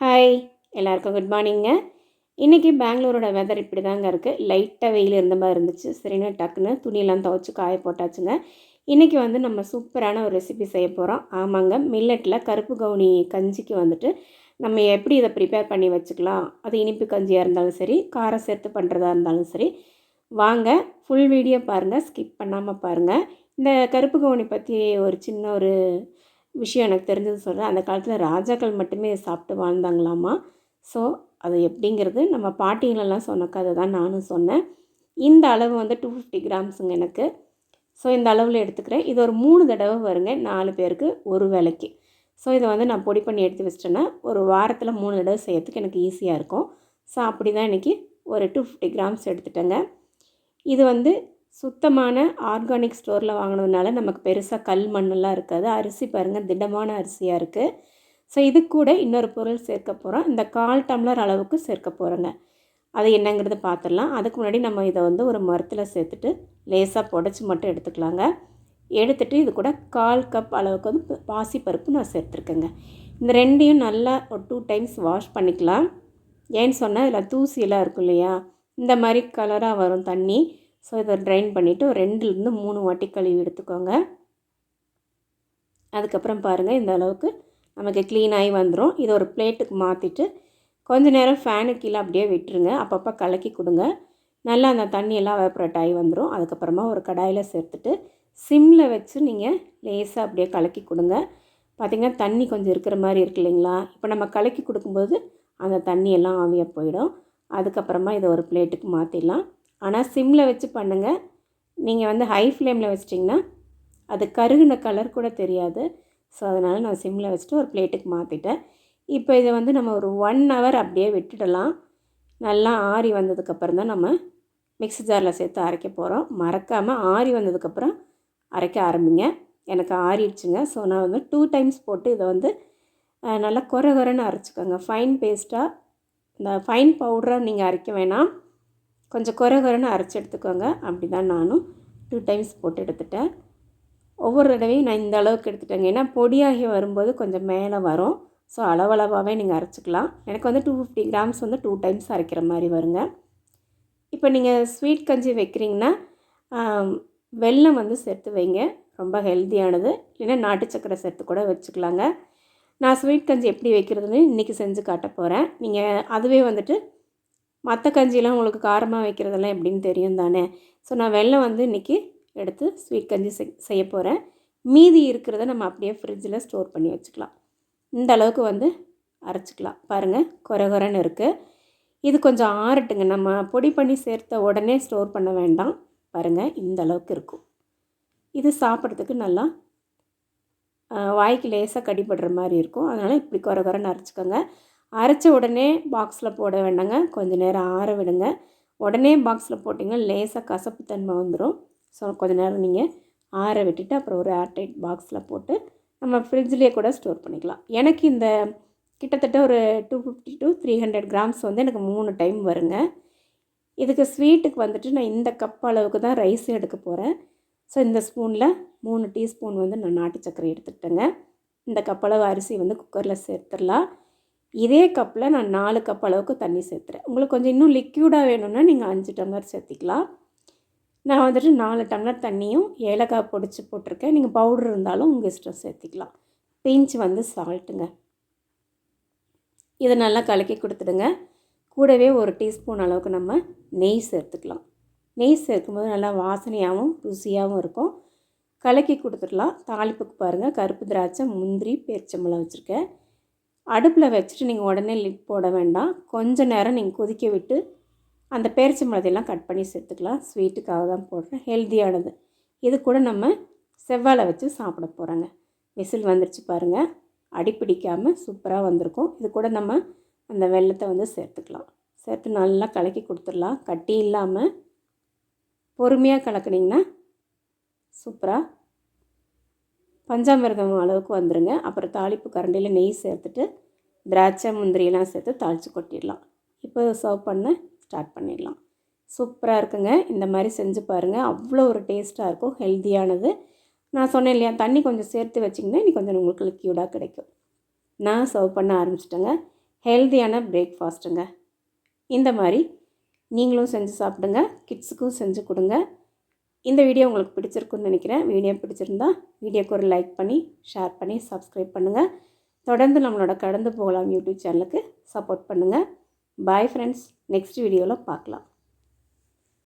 Hi எல்லாருக்கும் good மார்னிங்க இன்றைக்கி பெங்களூரோட weather இப்படி தாங்க இருக்குது லைட்டாக வெயில் இருந்த மாதிரி இருந்துச்சு. சரின்னு டக்குன்னு துணியெல்லாம் துவைச்சி காய போட்டாச்சுங்க. இன்றைக்கி வந்து நம்ம சூப்பரான ஒரு ரெசிபி செய்ய போகிறோம் ஆமாங்க மில்லட்டில் கருப்பு கவுனி கஞ்சிக்கு வந்துட்டு நம்ம எப்படி இதை ப்ரிப்பேர் பண்ணி வச்சுக்கலாம்? அது இனிப்பு கஞ்சியாக இருந்தாலும் சரி காரம் சேர்த்து பண்ணுறதா இருந்தாலும் சரி. வாங்க ஃபுல் வீடியோ பாருங்கள் ஸ்கிப் பண்ணாமல் பாருங்கள் இந்த கருப்பு கவுனி பற்றி ஒரு சின்ன ஒரு விஷயம் எனக்கு தெரிஞ்சது சொல்கிறேன் அந்த காலத்தில் ராஜாக்கள் மட்டுமே சாப்பிட்டு வாழ்ந்தாங்களாமா? ஸோ அது எப்படிங்கிறது நம்ம பாட்டிங்களெல்லாம் சொன்ன கதை தான் நானும் சொன்னேன். இந்த அளவு வந்து டூ ஃபிஃப்டி கிராம்ஸுங்க எனக்கு. ஸோ இந்த அளவில் எடுத்துக்கிறேன். இது ஒரு மூணு தடவை வருங்க நாலு பேருக்கு ஒரு வேலைக்கு ஸோ இதை வந்து நான் பொடி பண்ணி எடுத்து வச்சிட்டேன்னா ஒரு வாரத்தில் மூணு தடவை செய்யறதுக்கு எனக்கு ஈஸியாக இருக்கும். ஸோ அப்படி தான் இன்றைக்கி ஒரு டூ ஃபிஃப்டி கிராம்ஸ் எடுத்துட்டேங்க. இது வந்து சுத்தமான ஆர்கானிக் ஸ்டோரில் வாங்கினதுனால நமக்கு பெருசாக கல் மண்ணெல்லாம் இருக்காது. அரிசி பாருங்கள் திடமான அரிசியாக இருக்குது ஸோ இது கூட இன்னொரு பொருள் சேர்க்க போகிறோம் இந்த கால் டம்ளர் அளவுக்கு சேர்க்க போகிறோங்க அது என்னங்கிறது பார்த்துடலாம் அதுக்கு முன்னாடி நம்ம இதை வந்து ஒரு மரத்தில் சேர்த்துட்டு லேசாக புடச்சி மட்டும் எடுத்துக்கலாங்க. எடுத்துகிட்டு இது கூட கால் கப் அளவுக்கு வந்து பாசி பருப்பு நான் சேர்த்துருக்கேங்க. இந்த ரெண்டையும் நல்லா ஒரு டூ டைம்ஸ் வாஷ் பண்ணிக்கலாம். ஏன்னு சொன்னால் இதில் தூசியெல்லாம் இருக்கும் இல்லையா? இந்த மாதிரி கலராக வரும் தண்ணி. ஸோ இதை ட்ரைன் பண்ணிவிட்டு ரெண்டுலேருந்து மூணு வாட்டி கழுவி எடுத்துக்கோங்க. அதுக்கப்புறம் பாருங்கள் இந்த அளவுக்கு நமக்கு க்ளீனாகி வந்துடும் இதை ஒரு பிளேட்டுக்கு மாற்றிட்டு கொஞ்ச நேரம் ஃபேனு கீழே அப்படியே விட்டுருங்க. அப்பப்போ கலக்கி கொடுங்க. நல்லா அந்த தண்ணியெல்லாம் வேப்பரேட் ஆகி வந்துடும் அதுக்கப்புறமா ஒரு கடாயில் சேர்த்துட்டு சிம்மில் வச்சு நீங்கள் லேசாக அப்படியே கலக்கி கொடுங்க. பார்த்திங்கன்னா தண்ணி கொஞ்சம் இருக்கிற மாதிரி இருக்கு இல்லைங்களா? இப்போ நம்ம கலக்கி கொடுக்கும்போது அந்த தண்ணியெல்லாம் ஆவியாக போயிடும். அதுக்கப்புறமா இதை ஒரு பிளேட்டுக்கு மாற்றிடலாம் ஆனால் சிம்மில் வச்சு பண்ணுங்கள் நீங்கள் வந்து ஹை ஃப்ளேமில் வச்சிட்டிங்கன்னா அது கருகின கலர் கூட தெரியாது. ஸோ அதனால் நான் சிம்மில் வச்சுட்டு ஒரு பிளேட்டுக்கு மாற்றிட்டேன் இப்போ இதை வந்து நம்ம ஒரு ஒன் ஹவர் அப்படியே விட்டுடலாம். நல்லா ஆறி வந்ததுக்கப்புறம் தான் நம்ம மிக்ஸி ஜாரில் சேர்த்து அரைக்க போகிறோம் மறக்காமல் ஆறி வந்ததுக்கப்புறம் அரைக்க ஆரம்பிங்க. எனக்கு ஆறிடுச்சுங்க. ஸோ நான் வந்து டூ டைம்ஸ் போட்டு இதை வந்து நல்லா குறை குறைன்னு அரைச்சிக்கோங்க. ஃபைன் பேஸ்ட்டாக இந்த ஃபைன் பவுடராக நீங்கள் அரைக்க வேணாம். கொஞ்சம் குறை குறைன்னு அரைச்சி எடுத்துக்கோங்க. அப்படி தான் நானும் டூ டைம்ஸ் போட்டு எடுத்துட்டேன். ஒவ்வொரு தடவையும் நான் இந்த அளவுக்கு எடுத்துட்டேங்க. ஏன்னா பொடியாகி வரும்போது கொஞ்சம் மேலே வரும். ஸோ அளவளவாகவே நீங்கள் அரைச்சிக்கலாம். எனக்கு வந்து டூ ஃபிஃப்டி கிராம்ஸ் வந்து டூ டைம்ஸ் அரைக்கிற மாதிரி வருங்க. இப்போ நீங்கள் ஸ்வீட் கஞ்சி வைக்கிறீங்கன்னா வெல்லம் வந்து சேர்த்து வைங்க. ரொம்ப ஹெல்த்தியானது இல்லைன்னா நாட்டு சக்கரை சேர்த்து கூட வச்சுக்கலாங்க. நான் ஸ்வீட் கஞ்சி எப்படி வைக்கிறதுன்னு இன்றைக்கி செஞ்சு காட்ட போகிறேன் நீங்கள் அதுவே வந்துட்டு மற்ற கஞ்சிலாம் உங்களுக்கு காரமாக வைக்கிறதெல்லாம் எப்படின்னு தெரியும் தானே? ஸோ நான் வெள்ளம் வந்து இன்றைக்கி எடுத்து ஸ்வீட் கஞ்சி செய்ய போகிறேன் மீதி இருக்கிறத நம்ம அப்படியே ஃப்ரிட்ஜில் ஸ்டோர் பண்ணி வச்சுக்கலாம். இந்த அளவுக்கு வந்து அரைச்சிக்கலாம். பாருங்கள் குறை குறைன்னு இருக்குது இது கொஞ்சம் ஆறட்டுங்க. நம்ம பொடி பண்ணி சேர்த்த உடனே ஸ்டோர் பண்ண வேண்டாம். பாருங்கள் இந்த அளவுக்கு இருக்கும். இது சாப்பிட்றதுக்கு நல்லா வாய்க்கு லேசாக கடிப்படுற மாதிரி இருக்கும். அதனால் இப்படி குறை குறைன்னு அரைச்சிக்கோங்க. அரைச்ச உடனே பாக்ஸில் போட வேண்டாங்க. கொஞ்சம் நேரம் ஆற விடுங்க. உடனே பாக்ஸில் போட்டிங்கன்னா லேசாக கசப்பு தன்மை வந்துடும் ஸோ கொஞ்சம் நேரம் நீங்கள் ஆற விட்டுட்டு அப்புறம் ஒரு ஏர்டைட் பாக்ஸில் போட்டு நம்ம ஃப்ரிட்ஜ்லேயே கூட ஸ்டோர் பண்ணிக்கலாம். எனக்கு இந்த கிட்டத்தட்ட ஒரு two fifty to three hundred grams வந்து எனக்கு மூணு டைம் வருங்க. இதுக்கு ஸ்வீட்டுக்கு வந்துட்டு நான் இந்த கப் அளவுக்கு தான் ரைஸ் எடுக்க போகிறேன் ஸோ இந்த ஸ்பூனில் மூணு டீஸ்பூன் வந்து நான் நாட்டு சர்க்கரை எடுத்துக்கிட்டேங்க. இந்த கப்பளவு அரிசி வந்து குக்கரில் சேர்த்துடலாம். இதே கப்பில் நான் நாலு கப் அளவுக்கு தண்ணி சேர்த்துறேன். உங்களுக்கு கொஞ்சம் இன்னும் லிக்யூடாக வேணும்னா நீங்கள் அஞ்சு டம்ளர் சேர்த்திக்கலாம். நான் வந்துட்டு நாலு டம்ளர் தண்ணியும் ஏலக்காய் பொடிச்சு போட்டிருக்கேன். நீங்கள் பவுடர் இருந்தாலும் உங்கள் இஷ்டம் சேர்த்திக்கலாம். பிஞ்ச் வந்து சால்ட்டுங்க இதை நல்லா கலக்கி கொடுத்துடுங்க. கூடவே ஒரு டீஸ்பூன் அளவுக்கு நம்ம நெய் சேர்த்துக்கலாம். நெய் சேர்க்கும்போது நல்லா வாசனையாகவும் ருசியாகவும் இருக்கும். கலக்கி கொடுத்துடலாம். தாளிப்புக்கு பாருங்கள் கருப்பு திராட்சை முந்திரி பேரிச்சம்பழம் வச்சுருக்கேன். அடுப்பில் வச்சுட்டு நீங்கள் உடனே லிட் போட வேண்டாம். கொஞ்சம் நேரம் நீங்கள் கொதிக்க விட்டு அந்த பேரிச்சம்பழத்தையெல்லாம் கட் பண்ணி சேர்த்துக்கலாம். ஸ்வீட்டுக்காக தான் போடுறேன். ஹெல்த்தியானது. இது கூட நம்ம செவ்வாழை வச்சு சாப்பிட போகிறோங்க விசில் வந்துருச்சு பாருங்கள் அடிப்பிடிக்காமல் சூப்பராக வந்திருக்கும். இது கூட நம்ம அந்த வெள்ளத்தை வந்து சேர்த்துக்கலாம். சேர்த்து நல்லா கலக்கி கொடுத்துடலாம். கட்டி இல்லாமல் பொறுமையாக கலக்குனிங்கன்னா சூப்பராக பஞ்சாமிரதம் அளவுக்கு வந்துடுங்க அப்புறம் தாளிப்பு கரண்டியில் நெய் சேர்த்துட்டு திராட்சை முந்திரியெல்லாம் சேர்த்து தாளித்து கொட்டிடலாம். இப்போ சர்வ் பண்ண ஸ்டார்ட் பண்ணிடலாம். சூப்பராக இருக்குங்க. இந்த மாதிரி செஞ்சு பாருங்கள் அவ்வளோ ஒரு டேஸ்ட்டாக இருக்கும். ஹெல்த்தியானது. நான் சொன்னேன் இல்லையா தண்ணி கொஞ்சம் சேர்த்து வச்சிங்கன்னா இன்னைக்கு கொஞ்சம் உங்களுக்கு லிக்யூடாக கிடைக்கும். நான் சர்வ் பண்ண ஆரம்பிச்சிட்டேங்க. ஹெல்த்தியான பிரேக்ஃபாஸ்ட்டுங்க இந்த மாதிரி நீங்களும் செஞ்சு சாப்பிடுங்க. கிட்ஸுக்கும் செஞ்சு கொடுங்க. இந்த வீடியோ உங்களுக்கு பிடிச்சிருக்குன்னு நினைக்கிறேன். வீடியோ பிடிச்சிருந்தா வீடியோக்கு ஒரு லைக் பண்ணி ஷேர் பண்ணி சப்ஸ்கிரைப் பண்ணுங்கள் தொடர்ந்து நம்மளோட கடந்து போகலாம் யூடியூப் சேனலுக்கு சப்போர்ட் பண்ணுங்கள் பாய் ஃப்ரெண்ட்ஸ் நெக்ஸ்ட் வீடியோவில் பார்க்கலாம்.